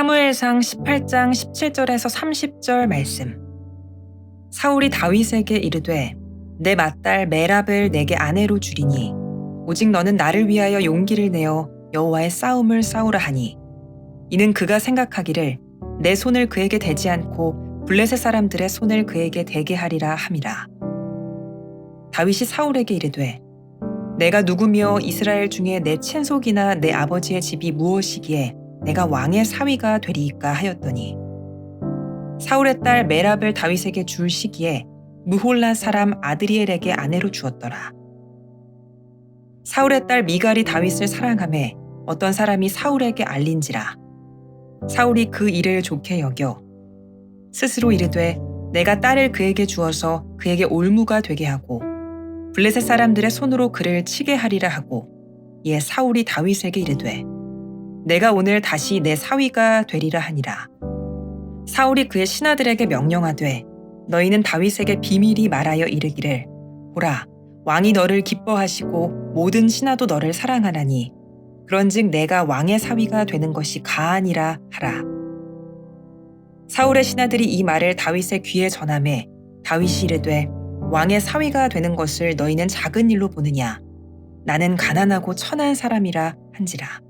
사무엘상 18장 17절에서 30절 말씀. 사울이 다윗에게 이르되 내 맏딸 메랍을 내게 아내로 주리니 오직 너는 나를 위하여 용기를 내어 여호와의 싸움을 싸우라 하니 이는 그가 생각하기를 내 손을 그에게 대지 않고 블레셋 사람들의 손을 그에게 대게 하리라 함이라. 다윗이 사울에게 이르되 내가 누구며 이스라엘 중에 내 친속이나 내 아버지의 집이 무엇이기에 내가 왕의 사위가 되리이까 하였더니 사울의 딸 메랍을 다윗에게 줄 시기에 무홀라 사람 아드리엘에게 아내로 주었더라. 사울의 딸 미갈이 다윗을 사랑함에 어떤 사람이 사울에게 알린지라. 사울이 그 일을 좋게 여겨 스스로 이르되 내가 딸을 그에게 주어서 그에게 올무가 되게 하고 블레셋 사람들의 손으로 그를 치게 하리라 하고 이에 사울이 다윗에게 이르되 내가 오늘 다시 내 사위가 되리라 하니라. 사울이 그의 신하들에게 명령하되 너희는 다윗에게 비밀이 말하여 이르기를 보라 왕이 너를 기뻐하시고 모든 신하도 너를 사랑하나니 그런즉 내가 왕의 사위가 되는 것이 가아니라 하라. 사울의 신하들이 이 말을 다윗의 귀에 전함에 다윗이 이르되 왕의 사위가 되는 것을 너희는 작은 일로 보느냐? 나는 가난하고 천한 사람이라 한지라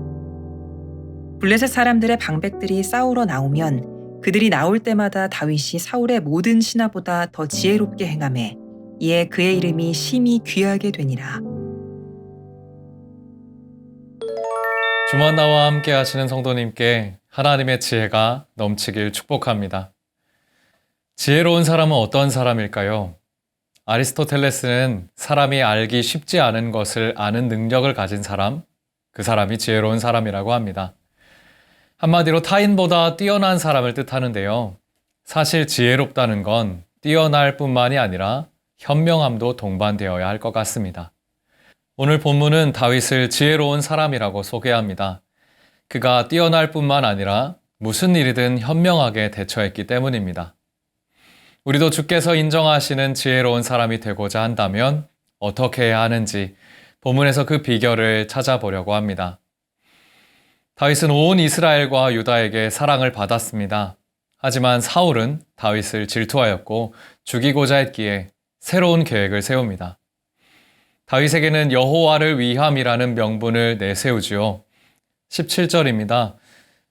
블레셋 사람들의 방백들이 싸우러 나오면 그들이 나올 때마다 다윗이 사울의 모든 신하보다 더 지혜롭게 행함에 이에 그의 이름이 심히 귀하게 되니라. 주만 나와 함께 하시는 성도님께 하나님의 지혜가 넘치길 축복합니다. 지혜로운 사람은 어떤 사람일까요? 아리스토텔레스는 사람이 알기 쉽지 않은 것을 아는 능력을 가진 사람, 그 사람이 지혜로운 사람이라고 합니다. 한마디로 타인보다 뛰어난 사람을 뜻하는데요. 사실 지혜롭다는 건 뛰어날 뿐만이 아니라 현명함도 동반되어야 할 것 같습니다. 오늘 본문은 다윗을 지혜로운 사람이라고 소개합니다. 그가 뛰어날 뿐만 아니라 무슨 일이든 현명하게 대처했기 때문입니다. 우리도 주께서 인정하시는 지혜로운 사람이 되고자 한다면 어떻게 해야 하는지 본문에서 그 비결을 찾아보려고 합니다. 다윗은 온 이스라엘과 유다에게 사랑을 받았습니다. 하지만 사울은 다윗을 질투하였고 죽이고자 했기에 새로운 계획을 세웁니다. 다윗에게는 여호와를 위함이라는 명분을 내세우지요. 17절입니다.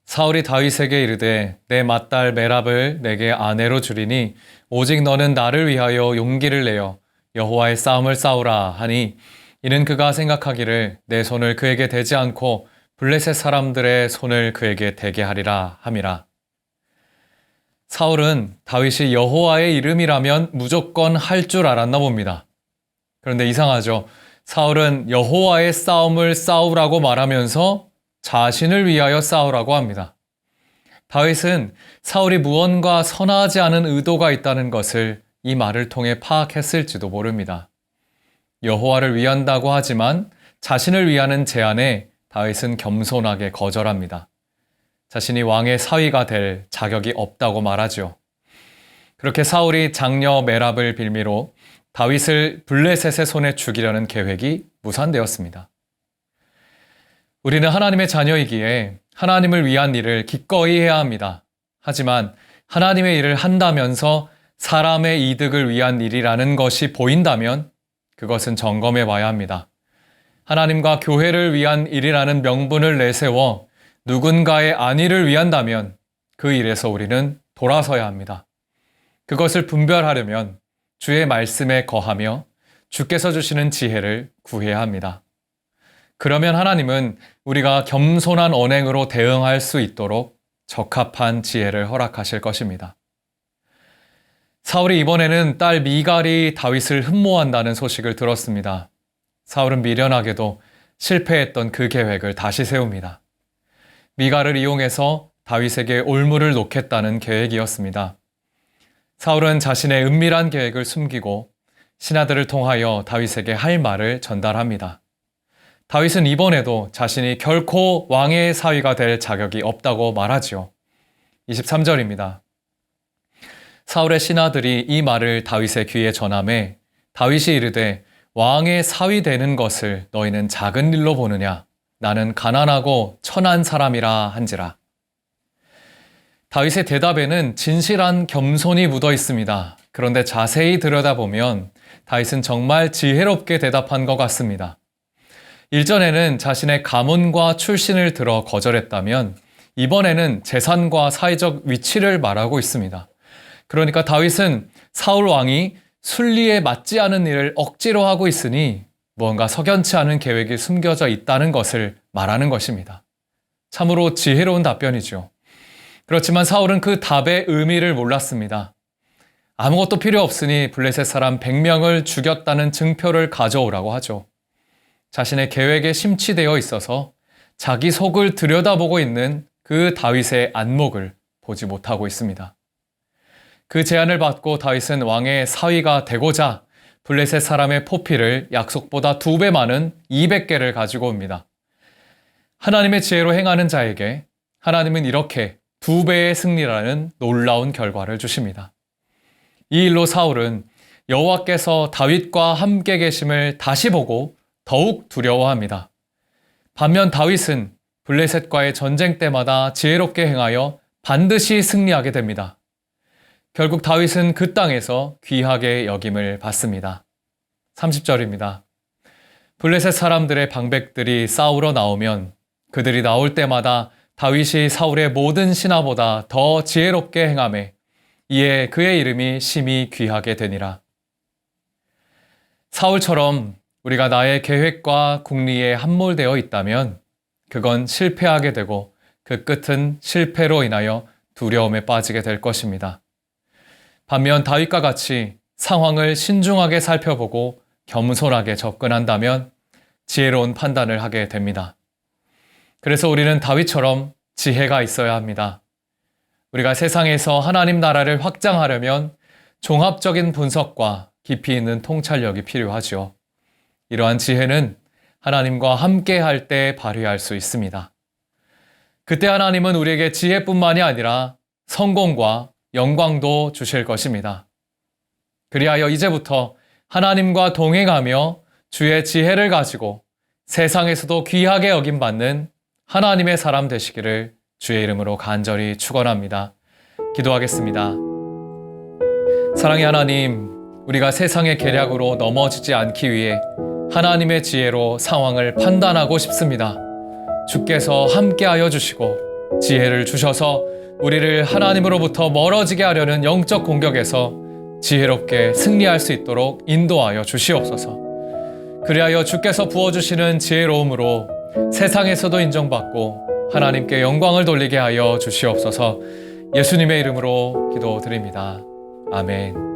사울이 다윗에게 이르되 내 맏딸 메랍을 내게 아내로 주리니 오직 너는 나를 위하여 용기를 내어 여호와의 싸움을 싸우라 하니 이는 그가 생각하기를 내 손을 그에게 대지 않고 블레셋 사람들의 손을 그에게 대게 하리라 함이라. 사울은 다윗이 여호와의 이름이라면 무조건 할 줄 알았나 봅니다. 그런데 이상하죠. 사울은 여호와의 싸움을 싸우라고 말하면서 자신을 위하여 싸우라고 합니다. 다윗은 사울이 무언가 선하지 않은 의도가 있다는 것을 이 말을 통해 파악했을지도 모릅니다. 여호와를 위한다고 하지만 자신을 위하는 제안에 다윗은 겸손하게 거절합니다. 자신이 왕의 사위가 될 자격이 없다고 말하죠. 그렇게 사울이 장녀 메랍을 빌미로 다윗을 블레셋의 손에 죽이려는 계획이 무산되었습니다. 우리는 하나님의 자녀이기에 하나님을 위한 일을 기꺼이 해야 합니다. 하지만 하나님의 일을 한다면서 사람의 이득을 위한 일이라는 것이 보인다면 그것은 점검해 봐야 합니다. 하나님과 교회를 위한 일이라는 명분을 내세워 누군가의 안위를 위한다면 그 일에서 우리는 돌아서야 합니다. 그것을 분별하려면 주의 말씀에 거하며 주께서 주시는 지혜를 구해야 합니다. 그러면 하나님은 우리가 겸손한 언행으로 대응할 수 있도록 적합한 지혜를 허락하실 것입니다. 사울이 이번에는 딸 미갈이 다윗을 흠모한다는 소식을 들었습니다. 사울은 미련하게도 실패했던 그 계획을 다시 세웁니다. 미갈을 이용해서 다윗에게 올무를 놓겠다는 계획이었습니다. 사울은 자신의 은밀한 계획을 숨기고 신하들을 통하여 다윗에게 할 말을 전달합니다. 다윗은 이번에도 자신이 결코 왕의 사위가 될 자격이 없다고 말하지요. 23절입니다. 사울의 신하들이 이 말을 다윗의 귀에 전함에 다윗이 이르되 왕의 사위 되는 것을 너희는 작은 일로 보느냐 나는 가난하고 천한 사람이라 한지라. 다윗의 대답에는 진실한 겸손이 묻어 있습니다. 그런데 자세히 들여다보면 다윗은 정말 지혜롭게 대답한 것 같습니다. 일전에는 자신의 가문과 출신을 들어 거절했다면 이번에는 재산과 사회적 위치를 말하고 있습니다. 그러니까 다윗은 사울 왕이 순리에 맞지 않은 일을 억지로 하고 있으니 무언가 석연치 않은 계획이 숨겨져 있다는 것을 말하는 것입니다. 참으로 지혜로운 답변이죠. 그렇지만 사울은 그 답의 의미를 몰랐습니다. 아무것도 필요 없으니 블레셋 사람 100명을 죽였다는 증표를 가져오라고 하죠. 자신의 계획에 심취되어 있어서 자기 속을 들여다보고 있는 그 다윗의 안목을 보지 못하고 있습니다. 그 제안을 받고 다윗은 왕의 사위가 되고자 블레셋 사람의 포피를 약속보다 두 배 많은 200개를 가지고 옵니다. 하나님의 지혜로 행하는 자에게 하나님은 이렇게 두 배의 승리라는 놀라운 결과를 주십니다. 이 일로 사울은 여호와께서 다윗과 함께 계심을 다시 보고 더욱 두려워합니다. 반면 다윗은 블레셋과의 전쟁 때마다 지혜롭게 행하여 반드시 승리하게 됩니다. 결국 다윗은 그 땅에서 귀하게 여김을 받습니다. 30절입니다. 블레셋 사람들의 방백들이 싸우러 나오면 그들이 나올 때마다 다윗이 사울의 모든 신하보다 더 지혜롭게 행함에 이에 그의 이름이 심히 귀하게 되니라. 사울처럼 우리가 나의 계획과 궁리에 함몰되어 있다면 그건 실패하게 되고 그 끝은 실패로 인하여 두려움에 빠지게 될 것입니다. 반면 다윗과 같이 상황을 신중하게 살펴보고 겸손하게 접근한다면 지혜로운 판단을 하게 됩니다. 그래서 우리는 다윗처럼 지혜가 있어야 합니다. 우리가 세상에서 하나님 나라를 확장하려면 종합적인 분석과 깊이 있는 통찰력이 필요하죠. 이러한 지혜는 하나님과 함께 할 때 발휘할 수 있습니다. 그때 하나님은 우리에게 지혜뿐만이 아니라 성공과 영광도 주실 것입니다. 그리하여 이제부터 하나님과 동행하며 주의 지혜를 가지고 세상에서도 귀하게 여김받는 하나님의 사람 되시기를 주의 이름으로 간절히 축원합니다. 기도하겠습니다. 사랑의 하나님, 우리가 세상의 계략으로 넘어지지 않기 위해 하나님의 지혜로 상황을 판단하고 싶습니다. 주께서 함께하여 주시고 지혜를 주셔서 우리를 하나님으로부터 멀어지게 하려는 영적 공격에서 지혜롭게 승리할 수 있도록 인도하여 주시옵소서. 그리하여 주께서 부어주시는 지혜로움으로 세상에서도 인정받고 하나님께 영광을 돌리게 하여 주시옵소서 예수님의 이름으로 기도드립니다. 아멘.